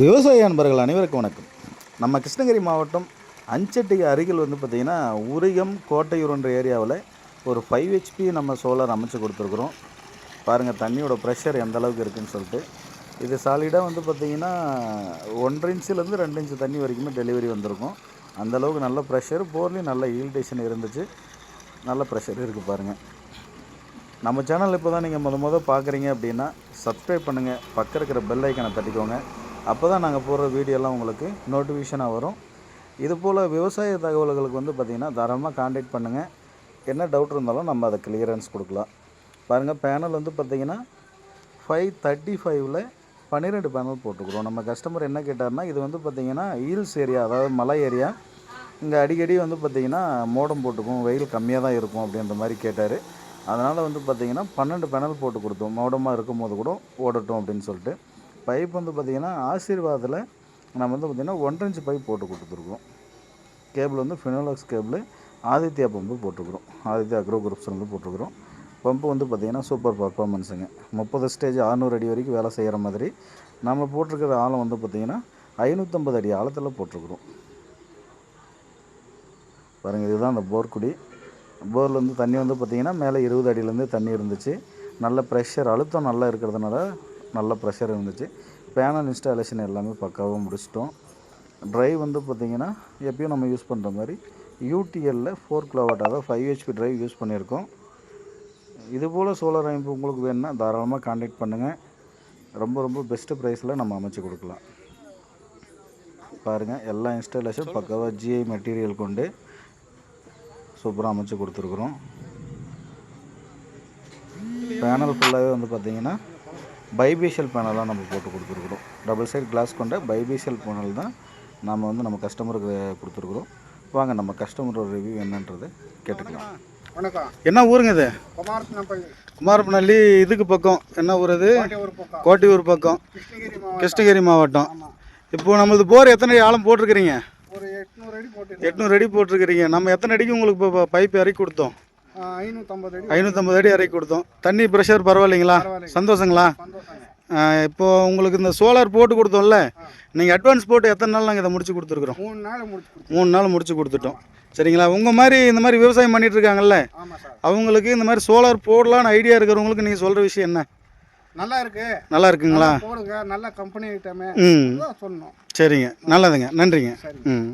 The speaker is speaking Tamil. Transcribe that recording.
விவசாய அன்பர்கள் அனைவருக்கும் வணக்கம். நம்ம கிருஷ்ணகிரி மாவட்டம் அஞ்சட்டிக்கு அருகில் வந்து பார்த்திங்கன்னா உரிகம் கோட்டையூர்ன்ற ஏரியாவில் ஒரு ஃபைவ் ஹெச்பி நம்ம சோலார் அமைச்சு கொடுத்துருக்குறோம். பாருங்கள் தண்ணியோட ப்ரெஷர் எந்த அளவுக்கு இருக்குன்னு சொல்லிட்டு. இது சாலிடாக வந்து பார்த்திங்கன்னா ஒன்றரை இன்ச்சிலேருந்து ரெண்டு இன்ச்சு தண்ணி வரைக்குமே டெலிவரி வந்திருக்கும். அந்தளவுக்கு நல்ல ப்ரெஷர் போர்லேயும் நல்ல ஈல்டேஷன் இருந்துச்சு. நல்ல ப்ரெஷர் இருக்குது பாருங்கள் நம்ம சேனல் இப்போ தான் நீங்கள் முத முத பார்க்குறீங்க அப்படின்னா சப்ஸ்கிரைப் பண்ணுங்கள் பக்கம் இருக்கிற பெல் ஐக்கனை தட்டிக்கோங்க. அப்போ தான் நாங்கள் போடுற வீடியோலாம் உங்களுக்கு நோட்டிஃபிகேஷனாக வரும். இது போல் விவசாய தகவல்களுக்கு வந்து பார்த்திங்கன்னா தாராளமாக காண்டாக்ட் பண்ணுங்கள் என்ன டவுட் இருந்தாலும் நம்ம அதை கிளியரன்ஸ் கொடுக்கலாம். பாருங்கள் பேனல் வந்து பார்த்திங்கன்னா ஃபைவ் தேர்ட்டி ஃபைவ்ல பன்னிரெண்டு பேனல் போட்டுக்கிறோம். நம்ம கஸ்டமர் என்ன கேட்டார்னா இது வந்து பார்த்திங்கன்னா ஹில்ஸ் ஏரியா அதாவது மலை ஏரியா இங்கே அடிக்கடி வந்து பார்த்திங்கன்னா மோடம் போட்டுக்கும் வெயில் கம்மியாக தான் இருக்கும் அப்படின்ற மாதிரி கேட்டார். அதனால் வந்து பார்த்திங்கன்னா பன்னெண்டு பேனல் போட்டு கொடுத்தோம். மோடமாக இருக்கும் போது கூட ஓடட்டும் அப்படின்னு சொல்லிட்டு. பைப் வந்து பார்த்திங்கன்னா ஆசீர்வாதத்தில் நம்ம வந்து பார்த்திங்கன்னா ஒன்றரை இன்ச்சு பைப் போட்டு கொடுத்துருக்கோம். கேபிள் வந்து ஃபினோலக்ஸ் கேபிள் ஆதித்யா பம்பு போட்டிருக்கிறோம் ஆதித்யா அக்ரோ குரூப்ஸ்லேருந்து போட்டிருக்கிறோம் பம்பு வந்து பார்த்திங்கன்னா சூப்பர் பர்ஃபார்மன்ஸுங்க முப்பது ஸ்டேஜ் அறநூறு அடி வரைக்கும் வேலை செய்கிற மாதிரி நம்ம போட்டிருக்கிற ஆழம் வந்து பார்த்திங்கன்னா ஐநூற்றம்பது அடி ஆழத்தில் போட்டிருக்கிறோம். பாருங்கள் இதுதான் அந்த போர்க்குடி போர்லேருந்து தண்ணி வந்து பார்த்திங்கன்னா மேலே இருபது அடியிலேருந்து தண்ணி இருந்துச்சு. நல்ல ப்ரெஷர் அழுத்தம் நல்லா இருக்கிறதுனால நல்ல ப்ரெஷர் இருந்துச்சு. பேனல் இன்ஸ்டாலேஷன் எல்லாமே பக்காவாக முடிச்சிட்டோம். ட்ரைவ் வந்து பார்த்திங்கன்னா எப்பயும் நம்ம யூஸ் பண்ணுற மாதிரி யூடிஎல்லில் ஃபோர் கிலோவாட் அதாவது ஃபைவ் ஹெச்பி ட்ரைவ் யூஸ் பண்ணியிருக்கோம். இது போல் சோலார் அமைப்பு உங்களுக்கு வேணும்னா தாராளமாக காண்டாக்ட் பண்ணுங்கள் ரொம்ப ரொம்ப பெஸ்ட்டு ப்ரைஸில் நம்ம அமைச்சு கொடுக்கலாம். பாருங்கள் எல்லா இன்ஸ்டாலேஷன் பக்காவாக ஜிஐ மெட்டீரியல் கொண்டு சூப்பராக அமைச்சு கொடுத்துருக்குறோம். பேனல் ஃபுல்லாகவே வந்து பார்த்திங்கன்னா பைபீஷியல் பேனலாக நம்ம போட்டு கொடுத்துருக்குறோம். டபுள் சைடு கிளாஸ் கொண்ட பைபீஷியல் பேனல் தான் நாம் வந்து நம்ம கஸ்டமருக்கு கொடுத்துருக்குறோம். வாங்க நம்ம கஸ்டமரோட ரிவ்யூ என்னன்றது கேட்டுக்கலாம். வணக்கம். என்ன ஊருங்க இது? குமாரப்பநல்லி இதுக்கு பக்கம். என்ன ஊர் இது? கோட்டையூர் பக்கம். கிருஷ்ணகிரி மாவட்டம். இப்போ நம்மளது போர் எத்தனை ஆழம் போட்டிருக்கிறீங்க? எட்நூறு அடி போட்டிருக்கிறீங்க. நம்ம எத்தனை அடிக்கு உங்களுக்கு இப்போ பைப் இறக்கி கொடுத்தோம்? ஐநூற்றம்பது அடி. ஐநூற்றம்பது அடி இறக்கி கொடுத்தோம். தண்ணி ப்ரெஷர் பரவாயில்லைங்களா? பரவாயில்லைங்க. சந்தோஷங்களா? இப்போ உங்களுக்கு இந்த சோலார் போட்டு கொடுத்தோம்ல நீங்கள் அட்வான்ஸ் போட்டு எத்தனை நாள் நாங்கள் இதை முடிச்சு கொடுத்துருக்குறோம்? மூணு நாள் முடிச்சு மூணு நாள் முடிச்சு கொடுத்துட்டோம். சரிங்களா? உங்கள் மாதிரி இந்த மாதிரி விவசாயம் பண்ணிட்டு இருக்காங்கல்ல அவங்களுக்கு இந்த மாதிரி சோலார் போடலான்னு ஐடியா இருக்கிறவங்களுக்கு நீங்கள் சொல்கிற விஷயம் என்ன? நல்லா இருக்கு. நல்லா இருக்குங்களா? போடுங்க நல்ல கம்பெனி ஐட்டமே ம். சொன்னோம். சரிங்க. நல்லதுங்க. நன்றிங்க. ம்.